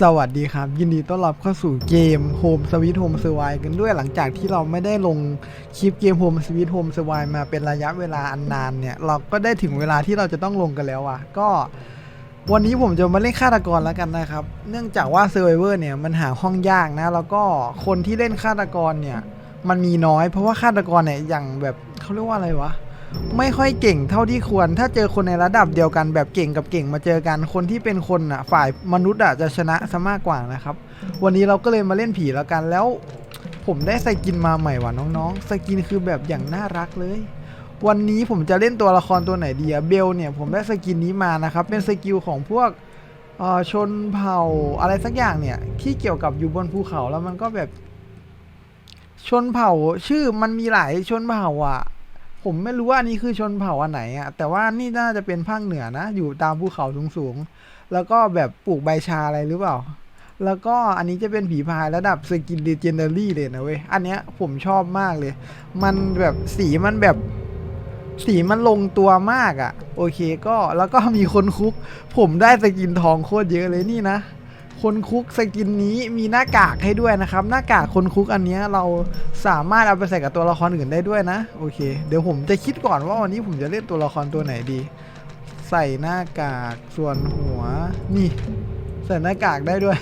สวัสดีครับ ยินดีต้อนรับเข้าสู่เกม Home Sweet Home Survive กันด้วยหลังจากที่เราไม่ได้ลงคลิปเกม Home Sweet Home Survive มาเป็นระยะเวลาอันนานเนี่ย เราก็ได้ถึงเวลาที่เราจะต้องลงกันแล้วอะ ก็วันนี้ผมจะมาเล่นฆาตกรแล้วกันนะครับ เนื่องจากว่า Survivor เนี่ยมันหาห้องยากนะ แล้วก็คนที่เล่นฆาตกรเนี่ยมันมีน้อย เพราะว่าฆาตกรเนี่ยอย่างแบบเขาเรียกว่าอะไรวะ ไม่ค่อยเก่งเท่าที่ควร ถ้าเจอคนในระดับเดียวกันแบบเก่งกับเก่งมาเจอกัน คนที่เป็นคนอะ ฝ่ายมนุษย์อะจะชนะซะมากกว่านะครับ วันนี้เราก็เลยมาเล่นผีแล้วกันแล้ว ผมได้สกินมาใหม่ว่ะน้องๆ สกินคือแบบอย่างน่ารักเลย วันนี้ผมจะเล่นตัวละครตัวไหนดีอะเบลเนี่ยผมได้สกินนี้มานะครับ เป็นสกิลของพวกชนเผ่าอะไรสักอย่างเนี่ย ที่เกี่ยวกับอยู่บนภูเขาแล้วมันก็แบบ ชนเผ่าชื่อมันมีหลายชนเผ่าอะ ผมไม่รู้ว่านนี้คือชนเผ่าอันไหนอะแต่ว่านี่น่าจะเป็นภาคเหนือนะ อยู่ตามภูเขาสูงๆ แล้วก็แบบปลูกใบชาอะไรหรือเปล่า แล้วก็อันนี้จะเป็นผีพายระดับสกิน l ีเจนเดอรี่เลยนะเว้ย อันเนี้ยผมชอบมากเลย มันแบบสีมันแบบสีมันลงตัวมากอะ่ะ โอเคก็แล้วก็มีคนคุก ผมได้สกินทองโคตรเยอะเลยนี่นะ คนคุกสกินนี้มีหน้ากากให้ด้วยนะครับ หน้ากากคนคุกอันนี้เราสามารถเอาไปใส่กับตัวละครอื่นได้ด้วยนะ โอเค เดี๋ยวผมจะคิดก่อนว่าวันนี้ผมจะเล่นตัวละครตัวไหนดี ใส่หน้ากากส่วนหัว นี่ ใส่หน้ากากได้ด้วย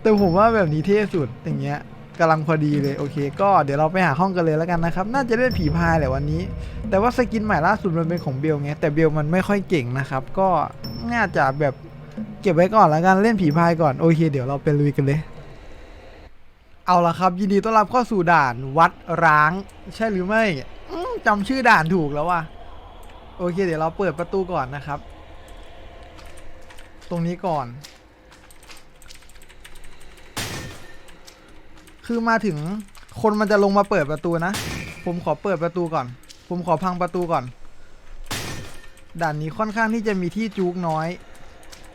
แต่ผมว่าแบบนี้เท่สุดอย่างเงี้ยกำลังพอดีเลยโอเค ก็เดี๋ยวเราไปหาห้องกันเลยแล้วกันนะครับ น่าจะเล่นผีพายแหละวันนี้ แต่ว่าสกินใหม่ล่าสุดมันเป็นของเบลไงแต่เบลมันไม่ค่อยเก่งนะครับ ก็น่าจะแบบ เก็บไว้ก่อนแล้วกันเล่นผีพายก่อนโอเค เดี๋ยวเราไปลุยกันเลย เอาละครับ ยินดีต้อนรับเข้าสู่ด่านวัดร้าง ใช่หรือไม่มจำชื่อด่านถูกแล้วว่ะโอเค เดี๋ยวเราเปิดประตูก่อนนะครับ ตรงนี้ก่อน คือมาถึงคนมันจะลงมาเปิดประตูนะ ผมขอเปิดประตูก่อน ผมขอพังประตูก่อน ด่านนี้ค่อนข้างที่จะมีที่จุกน้อย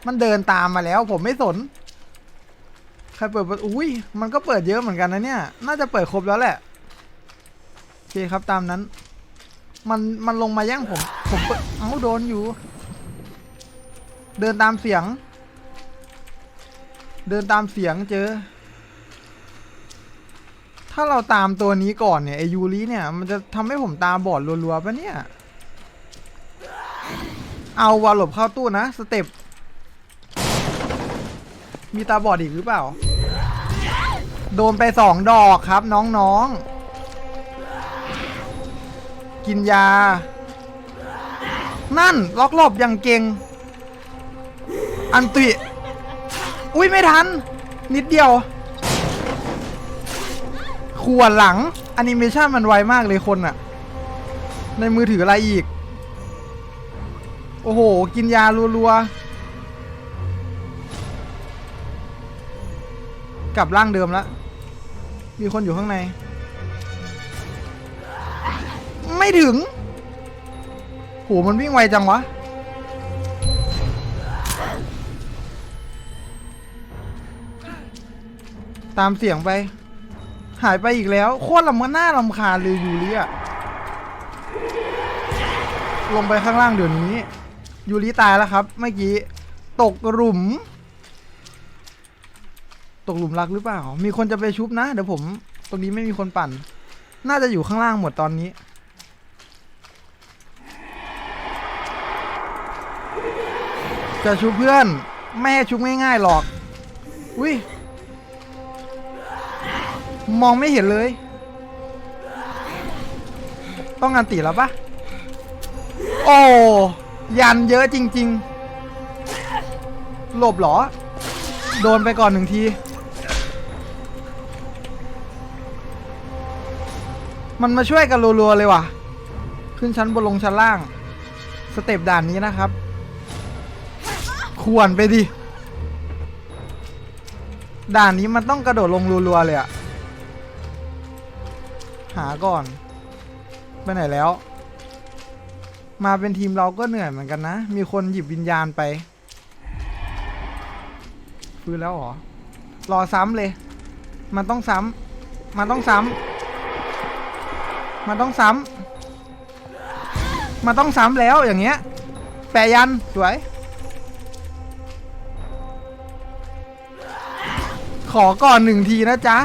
มันเดินตามมาแล้ว ผมไม่สน ใครเปิดประอุ้ย มันก็เปิดเยอะเหมือนกันนะเนี่ย น่าจะเปิดครบแล้วแหละโอเคครับตามนั้น มันมันลงมาแย่งผม ผมเปิดเอ้าโดนอยู่ เดินตามเสียง เดินตามเสียงเจอ ถ้าเราตามตัวนี้ก่อนเนี่ยไอยูริเนี่ย มันจะทำให้ผมตาบอดรัวๆปะเนี่ย เอาวาหลบเข้าตู้นะสเต็ป มีตาบอดอีกหรือเปล่า โดนไปสองดอกครับน้องๆ กินยา นั่น ล็อกหลบอย่างเก่ง อันติ อุ้ยไม่ทัน นิดเดียว ขวดหลังแอนิเมชันมันไวมากเลยคนอะในมือถืออะไรอีก โอ้โห กินยารัวๆ กลับร่างเดิมแล้ว มีคนอยู่ข้างใน ไม่ถึงโหมันวิ่งไวจังวะ ตามเสียงไป หายไปอีกแล้ว โคตรลำมันน่าลำคาญเลยยูริอะลงไปข้างล่างเดี๋ยวนี้ยูริตายแล้วครับ เมื่อกี้ ตกหลุม ตกหลุมรักหรือเปล่า มีคนจะไปชุบนะ เดี๋ยวผม ตรงนี้ไม่มีคนปั่น น่าจะอยู่ข้างล่างหมดตอนนี้ จะชุบเพื่อน ไม่ให้ชุบง่ายๆหรอก อุ้ย มองไม่เห็นเลย ต้องงานตีแล้วปะโอ้ยันเยอะจริง ๆ หลบเหรอ โดนไปก่อนหนึ่งที มันมาช่วยกันรัวๆเลยว่ะ ขึ้นชั้นบนลงชั้นล่าง สเต็ปด่านนี้นะครับ ควรไปดิ ด่านนี้มันต้องกระโดดลงรัวๆเลยอะหาก่อน ไปไหนแล้ว มาเป็นทีมเราก็เหนื่อยเหมือนกันนะ มีคนหยิบวิญญาณไป ฟื้นแล้วหรอ รอซ้ำเลย มันต้องซ้ำมันต้องซ้ำ มันต้องซ้ำมันต้องซ้ำแล้วอย่างเงี้ยแปะยันสวย ขอก่อนหนึ่งทีนะจ๊ะ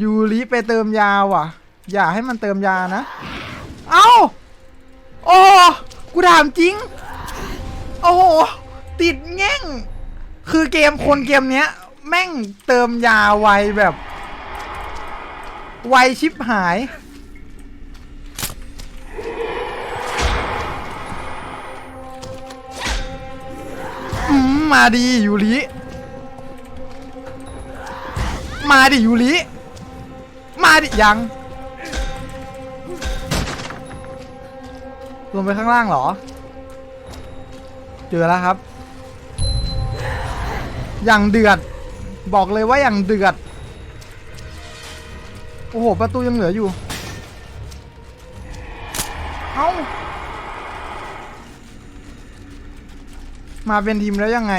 ยูริไปเติมยาว่ะ อย่าให้มันเติมยานะ เอ้า โอ้กูถามจริง โอ้โห ติดแง่ง คือเกมคนเกมเนี้ย แม่งเติมยาไวแบบ ไวชิบหาย มาดียูริมาดิยูริมาดิยัง ลงไปข้างล่างเหรอ เจอแล้วครับ อย่างเดือด บอกเลยว่าอย่างเดือด โอ้โห ประตูยังเหลืออยู่ มาเป็นทีมแล้วยังไง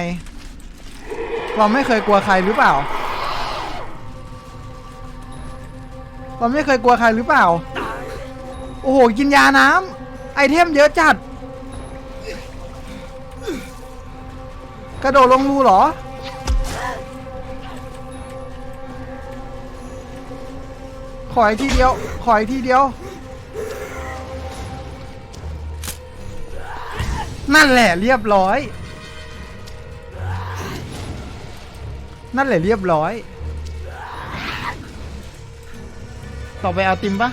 เราไม่เคยกลัวใครหรือเปล่า เราไม่เคยกลัวใครหรือเปล่า โอ้โห กินยาน้ำไอเทมเยอะจัด กระโดดลงรูเหรอ ขออีกทีเดียว ขออีกทีเดียว นั่นแหละเรียบร้อย นั่นแหละเรียบร้อย ต่อไปเอาติมปะ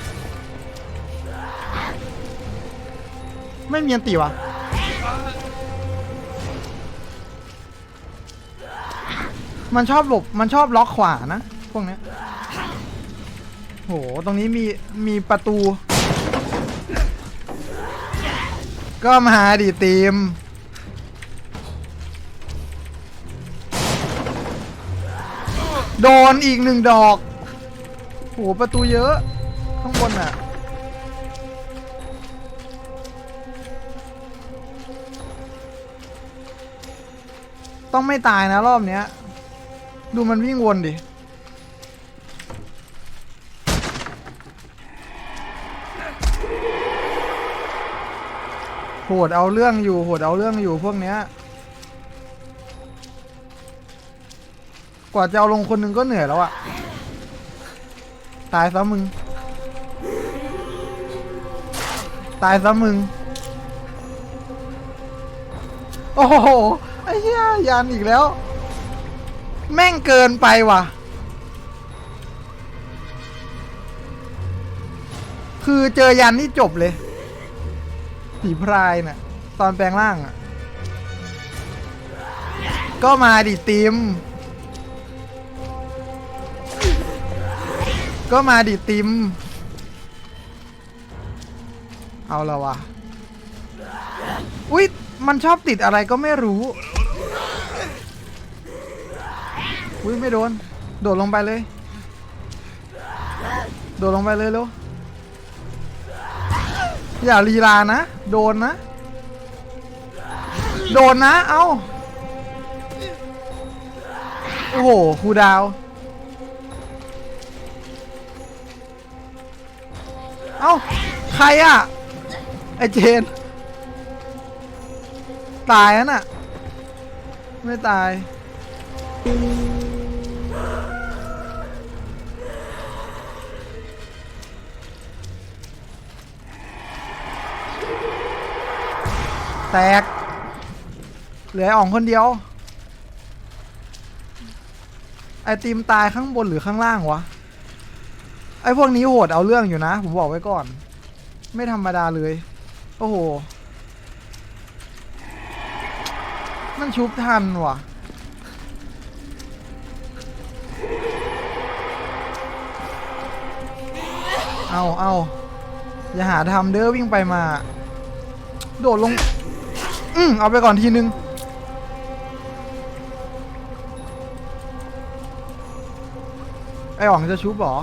ไม่มีอันติวะมันชอบหลบ มันชอบล็อกขวานะ พวกนี้โห ตรงนี้มี มีประตู ก็มาดิติม โดนอีกหนึ่งดอกโหประตูเยอะ ข้างบนอะ ต้องไม่ตายนะรอบเนี้ย ดูมันวิ่งวนดิโหดเอาเรื่องอยู่โหดเอาเรื่องอยู่พวกเนี้ย กว่าจะเอาลงคนหนึ่งก็เหนื่อยแล้วอะตายซะมึง ตายซะมึง โอ้โห ไอ้เหี้ยยันอีกแล้ว แม่งเกินไปว่ะ คือเจอยันนี่จบเลยผีพรายน่ะ ตอนแปลงร่างอะ ก็มาดิติม ก็มาดิติม เอาละวะอุ๊ย มันชอบติดอะไรก็ไม่รู้ อุ๊ย ไม่โดน โดดลงไปเลย โดดลงไปเลยเร็วอย่าลีลานะ โดนนะ โดนนะ เอ้า โอ้โห คูดาว เอ้า ใครอะไอเจน ตายแล้วน่ะไม่ตาย แตก เหลืออ้อ่องคนเดียว ไอติมตายข้างบนหรือข้างล่างวะ ไอพวกนี้โหดเอาเรื่องอยู่นะ ผมบอกไว้ก่อน ไม่ธรรมดาเลย โอ้โห มันชุบทันว่ะ เอาเอาอย่าหาทำเด้อวิ่งไปมา โดดลง อืมเอาไปก่อนทีนึงไออ๋องจะชุบหรอ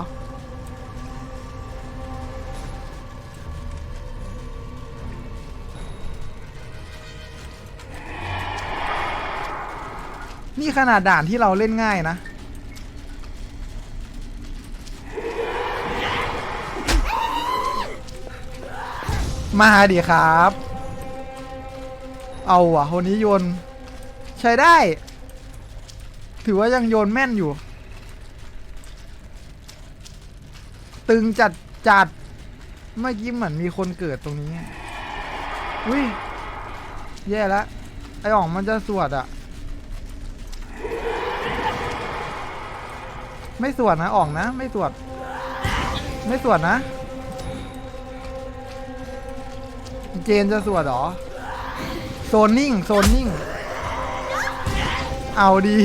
นี่ขนาดด่านที่เราเล่นง่ายนะ มาดิครับ เอาว่ะคนนี้โยน ใช้ได้ ถือว่ายังโยนแม่นอยู่ ตึงจัดจัด เมื่อกี้เหมือนมีคนเกิดตรงนี้ อุ้ย แย่แล้วไออ่องมันจะสวดอะ ไม่สวดนะอ่องนะ ไม่สวด ไม่สวดนะ เจนจะสวดหรอโซนนิ่งโซนนิ่ง เอาดี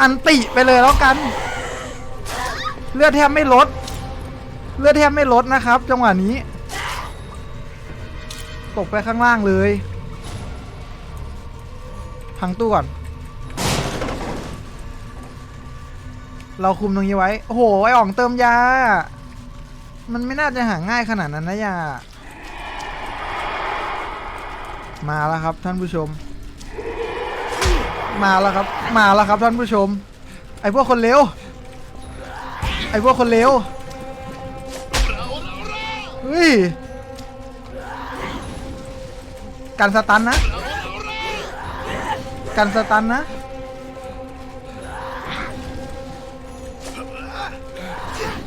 อันติไปเลยแล้วกัน เลือดแทบไม่ลด เลือดแทบไม่ลดนะครับ จังหวะนี้ ตกไปข้างล่างเลย พังตู้ก่อน เราคุมตรงนี้ไว้ โอ้โห ไออ่องเติมยา มันไม่น่าจะหาง่ายขนาดนั้นนะยา มาแล้วครับท่านผู้ชม มาแล้วครับ มาแล้วครับท่านผู้ชม ไอพวกคนเลว ไอพวกคนเลว เฮ้ยกันสตันนะกันสตันนะ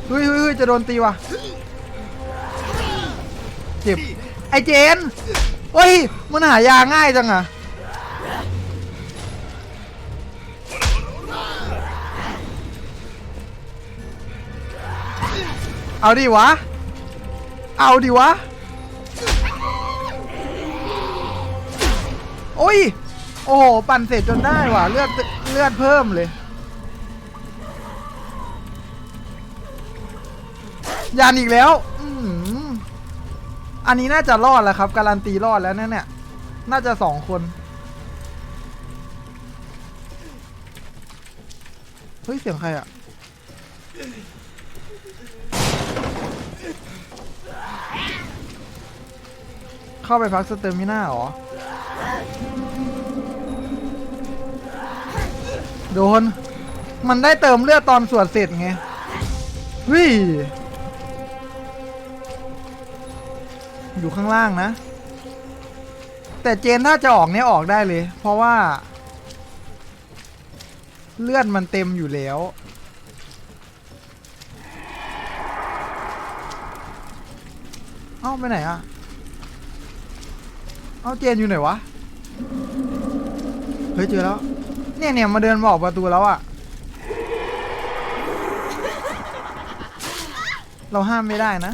เฮ้ยเฮ้ยจะโดนตีว่ะเจ็บไอเจนเฮ้ยมันหายาง่ายจังอะเอาดิวะ เอาดิวะ โอ้ย โอ้โห ปั่นเสร็จจนได้ว่ะ เลือด เลือดเพิ่มเลย ยานอีกแล้วอืมอันนี้น่าจะรอดแล้วครับ การันตีรอดแล้วเนี่ยเนี่ย น่าจะสองคน เฮ้ย เสียงใครอะเข้าไปพักสเตอร์มิน่าหรอ โดน มันได้เติมเลือดตอนสวดเสร็จไงเอยู่ข้างล่างนะ แต่เจนถ้าจะออกเนี่ยออกได้เลย เพราะว่า เลือดมันเต็มอยู่แล้ว เอ้าไปไหนอะเอ้าเจนอยู่ไหนวะ เฮ้ยเจอแล้ว เนี่ยเนี่ยมาเดินมาออกประตูแล้วอะเราห้ามไม่ได้นะ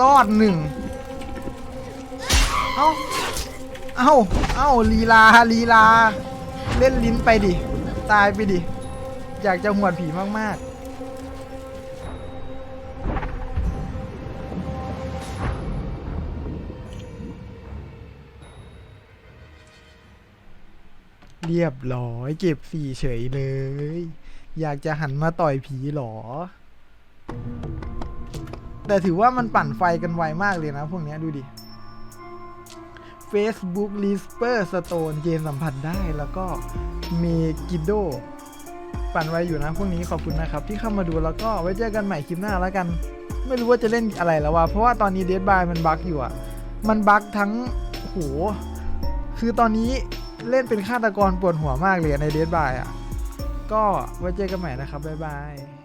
รอดหนึ่งเอ้า เอ้า เอ้าลีลาลีลา เล่นลิ้นไปดิ ตายไปดิ อยากจะหวดผีมาก ๆเรียบร้อยเก็บสี่เฉยเลย อยากจะหันมาต่อยผีหรอ แต่ถือว่ามันปั่นไฟกันไวมากเลยนะ พวกนี้ดูดิ Facebook l i s p e r Stone เจนสัมผัสได้แล้วก็เมกิโดปั่นไวอยู่นะ พวกนี้ขอบคุณนะครับ ที่เข้ามาดูแล้วก็ไว้เจอกันใหม่คลิปหน้าแล้วกัน ไม่รู้ว่าจะเล่นอะไรแล้ววะเพราะว่าตอนนี้เด d บายมันบั๊กอยู่อะมันบั๊กทั้งโหคือตอนนี้เล่นเป็นฆาตกรปวดหัวมากเลยในเด d บายอะก็ไว้เจอกันใหม่นะครับบ๊ายบาย